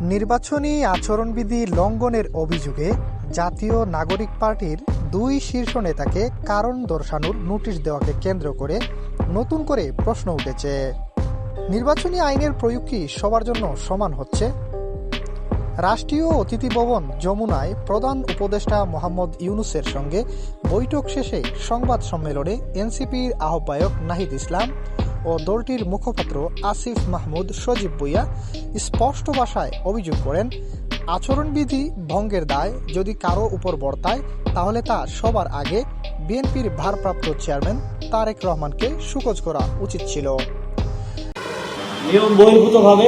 নির্বাচনী আচরণবিধি লঙ্ঘনের অভিযোগে জাতীয় নাগরিক পার্টির দুই শীর্ষ নেতাকে কারণ দর্শানোর নোটিশ দেওয়াকে কেন্দ্র করে নতুন করে প্রশ্ন উঠেছে। নির্বাচনী আইনের প্রয়োগ কি সবার জন্য সমান হচ্ছে? রাষ্ট্রীয় অতিথি ভবন যমুনায় প্রধান উপদেষ্টা মোহাম্মদ ইউনুসের সঙ্গে বৈঠক শেষে সংবাদ সম্মেলনে এনসিপির আহ্বায়ক নাহিদ ইসলাম ও দলটির মুখপাত্র আসিফ মাহমুদ সজীব ভুইয়া স্পষ্ট ভাষায় অভিযোগ করেন, আচরণবিধি ভঙ্গের দায় যদি কারও উপর বর্তায়, তাহলে তা সবার আগে বিএনপির ভারপ্রাপ্ত চেয়ারম্যান তারেক রহমানকে সুকোজ করা উচিত ছিল। নিয়ম বহির্ভূতভাবে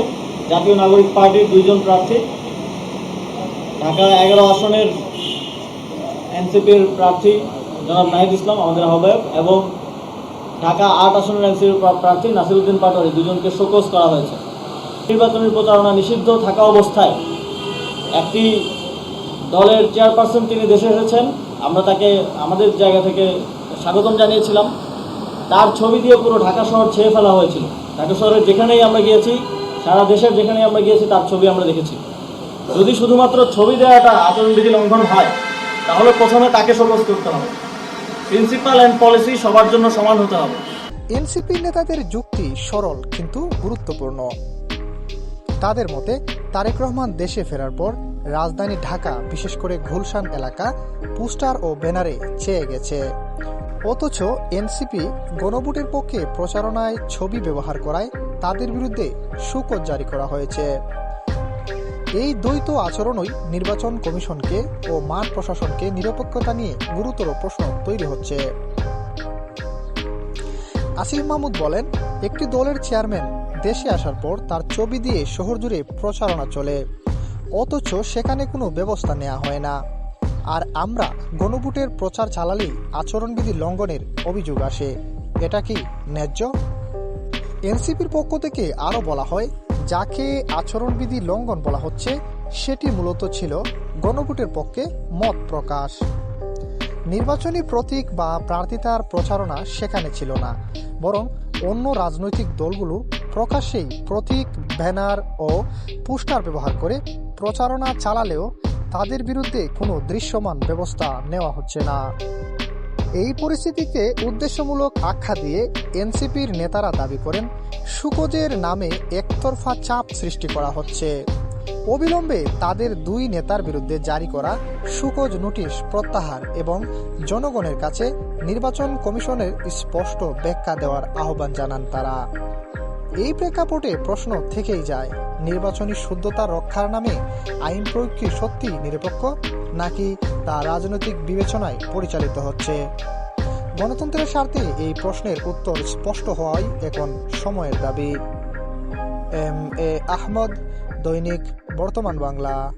জাতীয় নাগরিক পার্টির দুইজন প্রার্থী, ঢাকা এগারো আসনের এনসিপির প্রার্থী জনাব নাহিদ ইসলাম, আমাদের আহ্বায়ক, এবং ঢাকা আট আসনের এনসিপির প্রার্থী নাসিরুদ্দিন পাটোয়ারি দুজনকে শোকজ করা হয়েছে। নির্বাচনী প্রচারণা নিষিদ্ধ থাকা অবস্থায় একটি দলের চেয়ারপারসন তিনি দেশে এসেছেন। আমরা তাকে আমাদের জায়গা থেকে স্বাগতম জানিয়েছিলাম। তার ছবি দিয়ে পুরো ঢাকা শহর ছেয়ে ফেলা হয়েছিল। ঢাকা শহরের যেখানেই আমরা গিয়েছি, সারা দেশের যেখানেই আমরা গিয়েছি, তার ছবি আমরা দেখেছি। যদি শুধুমাত্র ছবি দেওয়াটা আচরণবিধি লঙ্ঘন হয়, তাহলে প্রথমে তাকে শোকজ করতে হবে। প্রিন্সিপাল অ্যান্ড পলিসি সবার জন্য সমান হতে হবে। এনসিপি নেতাদের যুক্তি সরল কিন্তু গুরুত্বপূর্ণ। তাদের মতে, তারেক রহমান দেশে ফেরার পর রাজধানী ঢাকা, বিশেষ করে গুলশান এলাকা, পোস্টার ও ব্যানারে চেয়ে গেছে। অথচ এনসিপি গণভোটের পক্ষে প্রচারণায় ছবি ব্যবহার করায় তাদের বিরুদ্ধে শুকজ জারি করা হয়েছে। এই দ্বৈত আচরণই নির্বাচন কমিশনকে ও মাঠ প্রশাসনকে নিরপেক্ষতা নিয়ে গুরুতর প্রশ্ন তৈরি হচ্ছে। আসিফ মাহমুদ বলেন, একটি দলের চেয়ারম্যান দেশে আসার পর তার ছবি দিয়ে শহর জুড়ে প্রচারণা চলে। অথচ সেখানে কোনো ব্যবস্থা নেওয়া হয় না। আর আমরা গণভোটের প্রচার চালালেই আচরণবিধি লঙ্ঘনের অভিযোগ আসে। এটা কি ন্যায্য? এনসিপির পক্ষ থেকে আরও বলা হয় যাকে আচরণবিধি লঙ্ঘন বলা হচ্ছে, সেটি মূলত ছিল গণভোটের পক্ষে মত প্রকাশ। নির্বাচনী প্রতীক বা প্রার্থিতার প্রচারণা সেখানে ছিল না, বরং অন্য রাজনৈতিক দলগুলো প্রকাশ্যেই প্রতীক, ব্যানার ও পোস্টার ব্যবহার করে প্রচারণা চালালেও তাদের বিরুদ্ধে কোনো দৃশ্যমান ব্যবস্থা নেওয়া হচ্ছে না। এই পরিস্থিতিকে উদ্দেশ্যমূলক আখ্যা দিয়ে এনসিপির নেতারা দাবি করেন, সুকোজের নামে একতরফা চাপ সৃষ্টি করা হচ্ছে। অবিলম্বে তাদের দুই নেতার বিরুদ্ধে জারি করা সুকোজ নোটিশ প্রত্যাহার এবং জনগণের কাছে নির্বাচন কমিশনের স্পষ্ট ব্যাখ্যা দেওয়ার আহ্বান জানান তারা। এই প্রেক্ষাপটে প্রশ্ন থেকেই যায়, নির্বাচনী শুদ্ধতা রক্ষার নামে আইন প্রয়োগ কি সত্যি নিরপেক্ষ, নাকি তা রাজনৈতিক বিবেচনায় পরিচালিত হচ্ছে? গণতন্ত্রের স্বার্থে এই প্রশ্নের উত্তর স্পষ্ট হওয়াই এখন সময়ের দাবি। এম এ আহমদ, দৈনিক বর্তমান বাংলা।